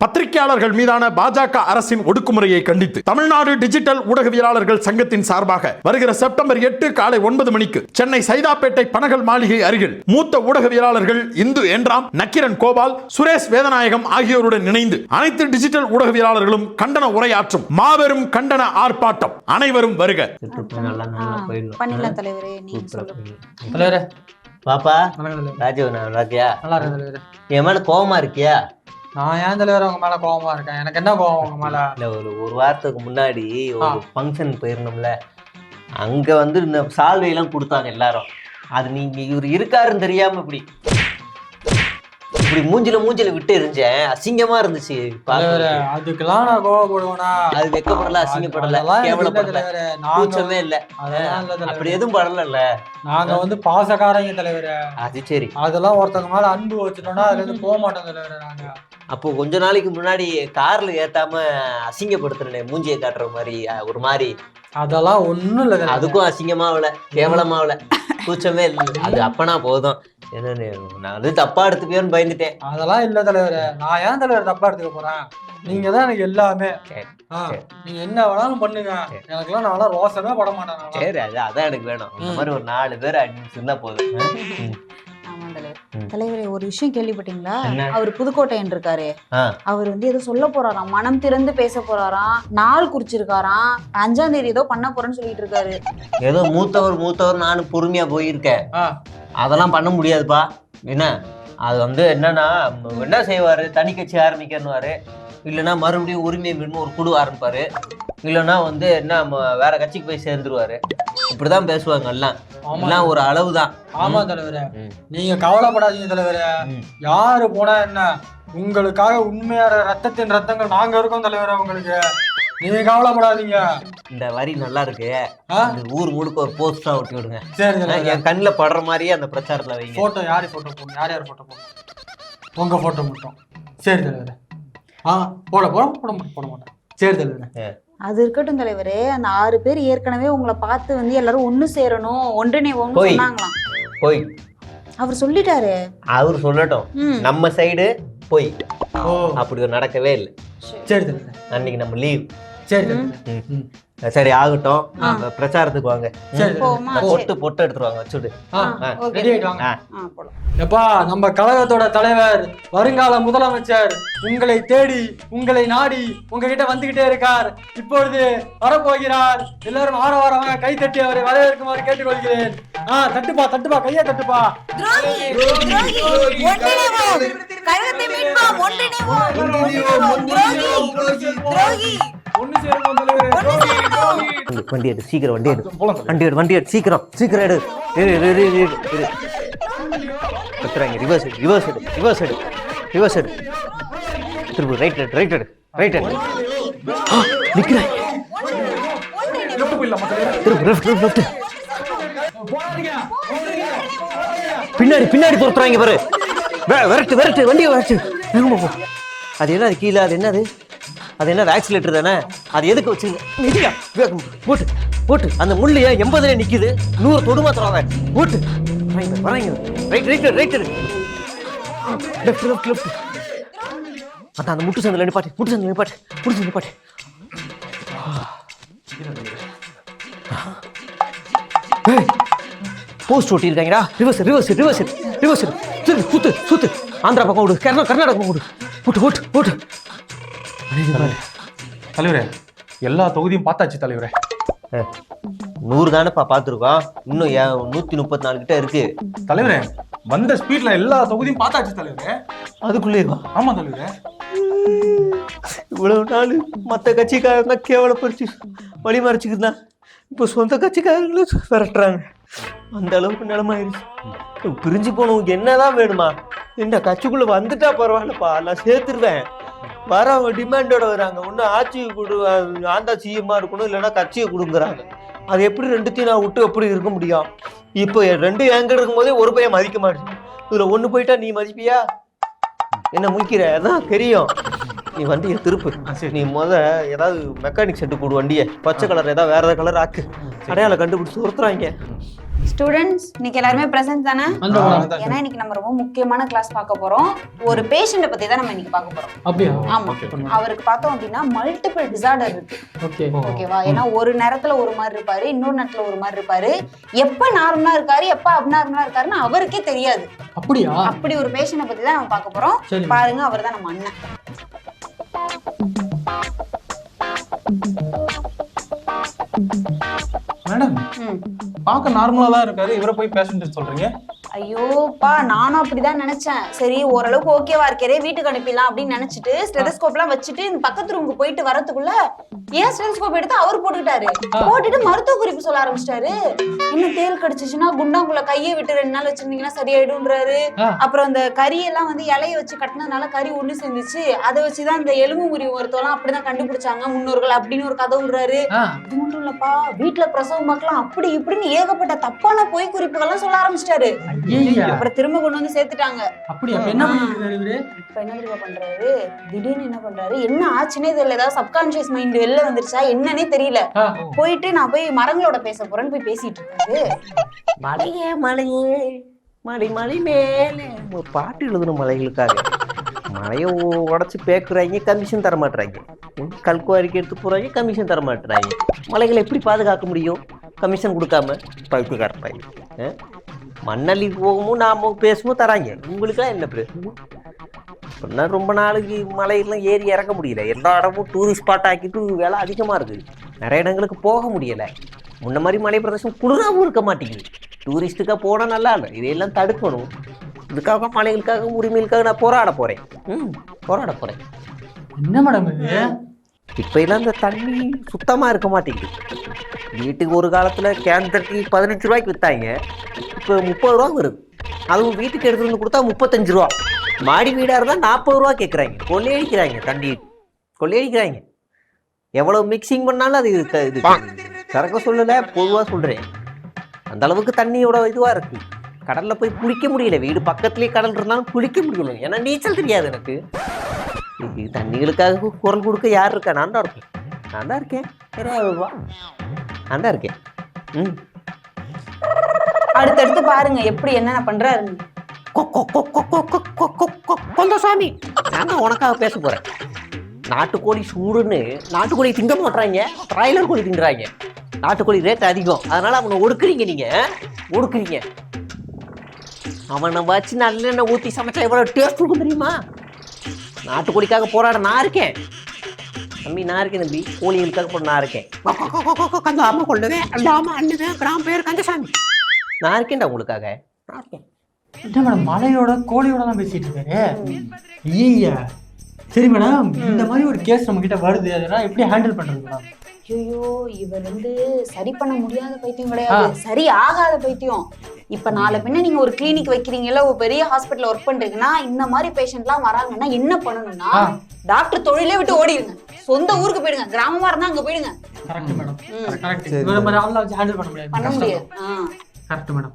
பத்திரிகையாளர்கள் மீதான பாஜக அரசின் ஒடுக்குமுறையை கண்டித்து தமிழ்நாடு டிஜிட்டல் ஊடகவியலாளர்கள் சங்கத்தின் சார்பாக வருகிற செப்டம்பர் எட்டு காலை ஒன்பது மணிக்கு சென்னை சைதாப்பேட்டை பனகல் மாளிகை அருகில் மூத்த ஊடகவியலாளர்கள் இந்து என்றாம் நக்கிரன் கோபால் சுரேஷ் வேதநாயகம் ஆகியோருடன் இணைந்து அனைத்து டிஜிட்டல் ஊடகவியலாளர்களும் கண்டன உரையாற்றும் மாபெரும் கண்டன ஆர்ப்பாட்டம் அனைவரும் வருக. பாப்பா ராஜீவ் நல்லா இருக்கியா? என் மேல கோவமா இருக்கியா? நான் ஏன் தலைவர் உங்க மேல கோவமா இருக்கேன்? எனக்கு என்ன கோவம் உங்க மேல? இல்ல ஒரு ஒரு வாரத்துக்கு முன்னாடி ஒரு. ஃபங்க்ஷன் போயிருந்தோம்ல. அங்க வந்து இந்த சால்வை எல்லாம் கொடுத்தாங்க எல்லாரும். அது நீங்க இவர் இருக்காருன்னு தெரியாம இப்படி இப்படி மூஞ்சில மூஞ்சில விட்டு இருந்தேன் அசிங்கமா இருந்துச்சு. அதுக்கெல்லாம் நான் கோவப்படுவேனா? அது வெக்கப்படல அசிங்கப்படல எனக்கு இல்ல கேவலப்படல. அப்படி எதுவும் படல நாங்க வந்து பாசக்காரங்க தலைவரே. அது சரி. அதெல்லாம் ஒருத்தவங்க மேல அன்பு வச்சுட்டோம்னா அதுல இருந்து போக மாட்டோம் தலைவரே நாங்க. அப்போ கொஞ்ச நாளைக்கு முன்னாடி கார்ல ஏத்தாம அசிங்கப்படுத்துறேன் மூஞ்சியை காட்டுற மாதிரி ஒரு மாதிரி. அதெல்லாம் ஒண்ணும் இல்ல. அதுக்கும் அசிங்கமாவல கேவலமாவல கூச்சமே இல்லை. அது அப்பனா போதும். என்னன்னு நான் வந்து தப்பா எடுத்துப்பியோன்னு பயந்துட்டேன். அதெல்லாம் இல்ல தலைவரே. நான் ஏன் தலைவர் தப்பா எடுத்துக்க போறேன்? நீங்க தான் எனக்கு எல்லாமே. நீங்க என்ன வேணாலும் பண்ணுங்க. சரி. எனக்கெல்லாம் நான்லாம் ரோசமே பட மாட்டேன். சரி அது அதான் எனக்கு வேணும். இந்த. மாதிரி ஒரு நாலு பேர் அட்மின்ஸ் இருந்தா போதும். தலைவர் ஒரு விஷயம் கேள்விப்பட்டீங்களா? அவர் புதுக்கோட்டையன் இருக்காரு. அவர் வந்து ஏதோ சொல்ல போறாராம். மனம் திறந்து பேச போறாராம். நாள் குறிச்சிருக்காராம். அஞ்சாம் தேதி ஏதோ பண்ண போறேன்னு சொல்லிட்டு இருக்காரு. ஏதோ மூத்தவர் மூத்தவர் நானும் பொறுமையா போயிருக்கேன். அதெல்லாம் பண்ண முடியாதுப்பா. என்ன? அது வந்து என்னன்னா என்ன செய்வாரு? தனி கட்சி ஆரம்பிக்கணுவாரு இல்லைன்னா மறுபடியும் உரிமை மீன் ஒரு குழு ஆரம்பிப்பாரு. இல்லைன்னா வந்து என்ன வேற கட்சிக்கு போய் சேர்ந்துருவாரு. இப்படிதான் பேசுவாங்க எல்லாம். எல்லாம் ஒரு அளவுதான். ஆமா தலைவரே. நீங்க கவலைப்படாதீங்க தலைவரே. யாரு போனா என்ன உங்களுக்காக உண்மையான ரத்தத்தின் ரத்தங்கள் நாங்க இருக்கோம் தலைவரே உங்களுக்கு. நீங்க கவலைப்படாதீங்க. இந்த வரி நல்லா இருக்கு. ஊர் முழுக்க ஒரு போஸ்டா ஒட்டி விடுங்க. சரி என் கண்ணில் படுற மாதிரியே அந்த பிரச்சாரத்துல வைங்க. போட்டோ யாரு போட்டோ போடணும்? யார் யார் போட்டோ போடணும்? உங்க போட்டோ மட்டும். சரி தலைவரே. ஆ போட போட போட மாட்டேன் போட மாட்டேன் சரி தலைவரே. அது இருக்கட்டும் தலைவரே அந்த ஆறு பேர் ஏற்கனவே உங்களை பார்த்து வந்து எல்லாரும் ஒண்ணு சேரணும் ஒன்றிணைவோம்னு போய். சொன்னாங்களாம். போய். அவர் சொல்லிட்டாரு. அவர் சொல்லட்டும். நம்ம சைடு போய். ஓ. அப்படி ஒரு நடக்கவே இல்லை. சரி. தலைவரே. அன்னைக்கு நம்ம லீவ் சரி. சரி ஆகட்டும். பிரச்சாரத்துக்கு வாங்க. பொட்டு பொட்டு எடுத்துருவாங்க வச்சுடு. ஆ ஆ. ஓகே. ரெடி ஆயிட்டு வாங்க ஆ. ஆ. போலாம். எப்பா நம்ம கழகத்தோட தலைவர் வருங்கால முதலமைச்சர் உங்களை தேடி உங்களை நாடி உங்ககிட்ட வந்துகிட்டே இருக்கார். இப்பொழுது வரப்போகிறார். எல்லாரும் ஆற வாரமாக கை தட்டி அவரை வரவேற்குமாறு கேட்டுக்கொள்கிறேன். ஆ தட்டுப்பா தட்டுப்பா கையை தட்டுப்பா. துரோகி துரோகி ஒன்றிணைவோம். கழகத்தை மீட்போம் ஒன்றிணைவோம். ஒன்றிணைவோம் துரோகி. துரோகி. வண்டி- எடு சீக்கிரம் வண்டி எடு. வண்டி எடு வண்டி எடு சீக்கிரம் சீக்கிரம் எடு. கத்துறாங்க ரிவர்ஸ் எடு ரிவர்ஸ் எடு ரிவர்ஸ் எடு ரிவர்ஸ் எடு. திரும்ப ரைட் எடு ரைட் எடு ரைட் எடு. தலைவரே திரும்ப லெஃப்ட் லெஃப்ட் லெஃப்ட் பின்னாடி பின்னாடி பொறுத்துறாங்க பாரு. வே- விரட்டு விரட்டு வண்டியை விரட்டு. அது என்ன அது கீழே அது என்னது? அது என்ன ஆக்சிலேட்டர் தானே? அது எதுக்கு வச்சு போட்டு போட்டு. அந்த முள்ளைய எண்பதுல நிற்கிது நூறு தொடுமா தராத போட்டு. வராங்க right right right left left left அந்த அந்த முட்டு சந்தில் நிப்பாட்டு. முட்டு சந்தில் நிப்பாட்டு. முட்டு சந்தில் நிப்பாட்டு. போஸ்ட் ஓட்டியிருக்காங்கடா ரிவர்ஸ் ரிவர்ஸ் ரிவர்ஸ் ரிவர்ஸ் சுத்து சுத்து ஆந்திரா பக்கம் விடு கர்நா கர்நாடகா பக்கம் விடு போட்டு போட்டு போட்டு. தலைவரே. எல்லா தொகுதியும் பார்த்தாச்சு தலைவரே. நூறு தானேப்பா பார்த்துருக்கோம். இன்னும் நூற்றி முப்பத்தி நாலு கிட்ட இருக்கு. தலைவரே வந்த ஸ்பீட்ல எல்லா தொகுதியும் பார்த்தாச்சு தலைவரே. அதுக்குள்ளேவா? ஆமா தலைவரே. இவ்வளவு நாள் மற்ற கட்சிக்காரங்க கேவலப்பரிச்சு வழி மறைச்சிக்கிட்டு இப்போ சொந்த கட்சிக்காரங்களும் விரட்டுறாங்க. அந்த அளவுக்கு நிலமாயிருச்சு பிரிஞ்சு போனவங்க என்னதான் வேணுமா? என்ன கட்சிக்குள்ள வந்துட்டா பரவாயில்லப்பா நான் சேர்த்துருவேன். வரவங்க டிமாண்டோட வராங்க. ஒன்று ஆட்சியை கொடு ஆந்தா சிஎம்மா இருக்கணும் இல்லைன்னா கட்சியை கொடுங்குறாங்க. அது எப்படி ரெண்டுத்தையும் நான் விட்டு எப்படி இருக்க முடியும்? இப்போ ரெண்டு இருக்கும் இருக்கும்போதே ஒரு பையன் மதிக்க மாட்டேன் இதுல ஒன்று போயிட்டா நீ மதிப்பியா? என்ன முக்கிற அதான் தெரியும். நீ வண்டியை திருப்பு. நீ முத ஏதாவது மெக்கானிக் செட்டு போடு வண்டியை. பச்சை கலர் ஏதாவது வேற ஏதாவது கலர் ஆக்கு. அடையாளம் கண்டுபிடிச்சி ஒருத்துறாங்க ஸ்டூடெண்ட்ஸ் இன்னைக்கு எல்லாருமே பிரசன்ட் தானே? ஏன்னா இன்னைக்கு நம்ம ரொம்ப முக்கியமான கிளாஸ் பார்க்க போறோம். ஒரு பேஷண்ட பத்தி தான் நம்ம இன்னைக்கு பார்க்க போறோம். அப்படியா? ஆமா. அவருக்கு பார்த்தோம் அப்படின்னா மல்டிபிள் டிசார்டர் இருக்கு. ஓகே ஓகேவா ஏன்னா ஒரு நேரத்துல ஒரு மாதிரி இருப்பாரு இன்னொரு நேரத்துல ஒரு மாதிரி இருப்பாரு. எப்ப நார்மலா இருக்காரு எப்ப அப்நார்மலா இருக்காருன்னு அவருக்கே தெரியாது. அப்படியா? அப்படி ஒரு பேஷண்ட பத்தி தான் நம்ம பார்க்க போறோம். பாருங்க அவர் தான் நம்ம அண்ணன். மேடம். பார்க்க நார்மலா தான் இருக்காரு. இவரை போய் பேஷண்ட் சொல்றீங்க. ஐயோப்பா நானும் அப்படிதான் நினைச்சேன். சரி ஓரளவுக்கு ஓகேவா இருக்கே வீட்டுக்கு அனுப்பிடலாம் அப்படின்னு நினைச்சிட்டு ஸ்டெதஸ்கோப் எல்லாம் வச்சுட்டு இந்த பக்கத்து ரூமுக்கு போயிட்டு வரதுக்குள்ள ஏன் ஸ்டெதஸ்கோப் எடுத்து அவர் போட்டுக்கிட்டாரு? போட்டுட்டு மருத்துவ குறிப்பு சொல்ல ஆரம்பிச்சிட்டாரு. இன்னும் தேல் கடிச்சிச்சுன்னா குண்டாங்குள்ள கையை விட்டு ரெண்டு நாள் வச்சிருந்தீங்கன்னா சரியாயிடும்ன்றாரு. அப்புறம் அந்த கறியெல்லாம் வந்து இலைய வச்சு கட்டினதுனால கறி ஒண்ணு சேர்ந்துச்சு. அதை வச்சுதான் இந்த எலும்பு முறிவு மருத்துவம் அப்படிதான் கண்டுபிடிச்சாங்க முன்னோர்கள் அப்படின்னு ஒரு கதை விடுறாரு ஆ. அது மட்டும் இல்லப்பா வீட்டுல பிரசவம் பார்க்கலாம் அப்படி இப்படின்னு ஏகப்பட்ட தப்பான பொய் குறிப்புகள்லாம் சொல்ல ஆரம்பிச்சிட்டாரு. அப்புறம் திரும்ப கொண்டு வந்து சேர்த்துட்டாங்க. அப்படியா? அப்ப என்ன பண்ணிட்டு இருக்காரு இவரு? இப்ப என்ன தெரியுமா பண்றாரு? திடீர்னு என்ன பண்றாரு? என்ன ஆச்சுன்னே தெரியல. ஏதாவது சப்கான்சியஸ் மைண்ட் வெளில வந்துருச்சா? என்னன்னே தெரியல. போயிட்டு நான் போய் மரங்களோட பேச போறேன்னு போய் பேசிட்டு இருக்காரு. மலையே மலையே மலை மலை மேலே. ஒரு பாட்டு எழுதணும் மலைகளுக்காக. மலையை உடச்சி பேக்குறாங்க கமிஷன் தர மாட்டுறாங்க கல்குவாரிக்கு எடுத்து போறாங்க கமிஷன் தர மாட்டுறாங்க மலைகளை எப்படி பாதுகாக்க முடியும்? கமிஷன் கொடுக்காம பழுப்பு கரெக்டாங்க மண்ணள்ளி போகும்போது நாம பேசும்போது தராங்க. உங்களுக்கெல்லாம் என்ன பேசணும் இப்போனா ரொம்ப நாளைக்கு மலையெல்லாம் ஏறி இறங்க முடியல. எல்லா இடமும் டூரிஸ்ட் ஸ்பாட் ஆக்கிட்டு விலை அதிகமாக இருக்குது நிறைய இடங்களுக்கு போக முடியலை. முன்ன மாதிரி மலை பிரதேசம் குளிராகவும் இருக்க மாட்டேங்குது. டூரிஸ்ட்டுக்காக போனால் நல்லா இல்லை. இதையெல்லாம் தடுக்கணும். இதுக்காக மலைகளுக்காக உரிமைகளுக்காக நான் போராட போகிறேன் ம் போராட போகிறேன் என்ன மேடம் இது? இப்போ எல்லாம் இந்த தண்ணி சுத்தமாக இருக்க மாட்டேங்குது. வீட்டுக்கு ஒரு காலத்தில் கேன் தட்டி பதினஞ்சு ரூபாய்க்கு விற்றாங்க இப்போ முப்பது ரூபா வருது. அதுவும் வீட்டுக்கு எடுத்துட்டு வந்து கொடுத்தா முப்பத்தஞ்சு ரூபா. மாடி வீடாக இருந்தால் நாற்பது ரூபா கேட்குறாங்க கொள்ளையடிக்கிறாங்க தண்ணி கொள்ளையடிக்கிறாங்க. எவ்வளோ மிக்சிங் பண்ணாலும் அது இது கறக்க சொல்லலை பொதுவாக சொல்கிறேன் அந்த அளவுக்கு தண்ணியோட இதுவாக இருக்கு. கடலில் போய் குளிக்க முடியல. வீடு பக்கத்துலேயே கடல் இருந்தாலும் குளிக்க முடியல. ஏன்னா நீச்சல் தெரியாது எனக்கு. தண்ணிகளுக்காக குரல் கொடுக்க யார் இருக்கா? நான் தான் இருக்கேன். நான் தான் இருக்கேன். நான் தான் இருக்கேன். ம். அடுத்தடுத்து பாருங்க எப்படி என்னென்ன பண்றாரு கொந்தசாமி நான் உனக்காக பேச போறேன் நாட்டுக்கோழி சூடுன்னு நாட்டுக்கோழி திங்க மாட்டுறாங்க பிராய்லர் கோழி திங்குறாங்க நாட்டுக்கோழி ரேட் அதிகம் அதனால அவனை ஒடுக்குறீங்க நீங்க ஒடுக்குறீங்க அவனை வச்சு நல்லெண்ணெய் ஊற்றி சமைச்சா எவ்வளவு டேஸ்ட் இருக்கும் தெரியுமா நாட்டுக்கோழிக்காக போராட நான் இருக்கேன் தம்பி நான் இருக்கேன் தம்பி கோழிகளுக்காக போட நான் இருக்கேன் கந்த அம்மா கொள்ளுவேன் அல்லாமல் அண்ணுவேன் கிராம பேர் கந்தசாமி நான் இருக்கேன்டா உங்களுக்காக. நான் இருக்கேன். என்ன மேடம் மலையோட கோழியோட தான் பேசிட்டு இருக்காரு? ஐயா சரி மேடம் இந்த மாதிரி ஒரு கேஸ் நம்ம கிட்ட வருது அதெல்லாம் எப்படி ஹேண்டில் பண்றது மேடம் ஐயோ இவர் வந்து சரி பண்ண முடியாத பைத்தியம் கிடையாது. சரி ஆகாத பைத்தியம். இப்ப நாளை பின்ன நீங்க ஒரு கிளினிக் வைக்கிறீங்கல்ல ஒரு பெரிய ஹாஸ்பிட்டல் ஒர்க் பண்றீங்கன்னா இந்த மாதிரி பேஷண்ட்லாம் வராங்கன்னா என்ன பண்ணணும்னா. டாக்டர் தொழிலே விட்டு ஓடிடுங்க. சொந்த ஊருக்கு போயிடுங்க. கிராமமா இருந்தா அங்க போயிடுங்க. கரெக்ட் மேடம் ம். கரெக்ட் இவரை மாதிரி ஆள்லாம் வச்சு ஹேண்டில் பண்ண முடியாது. Correct madam.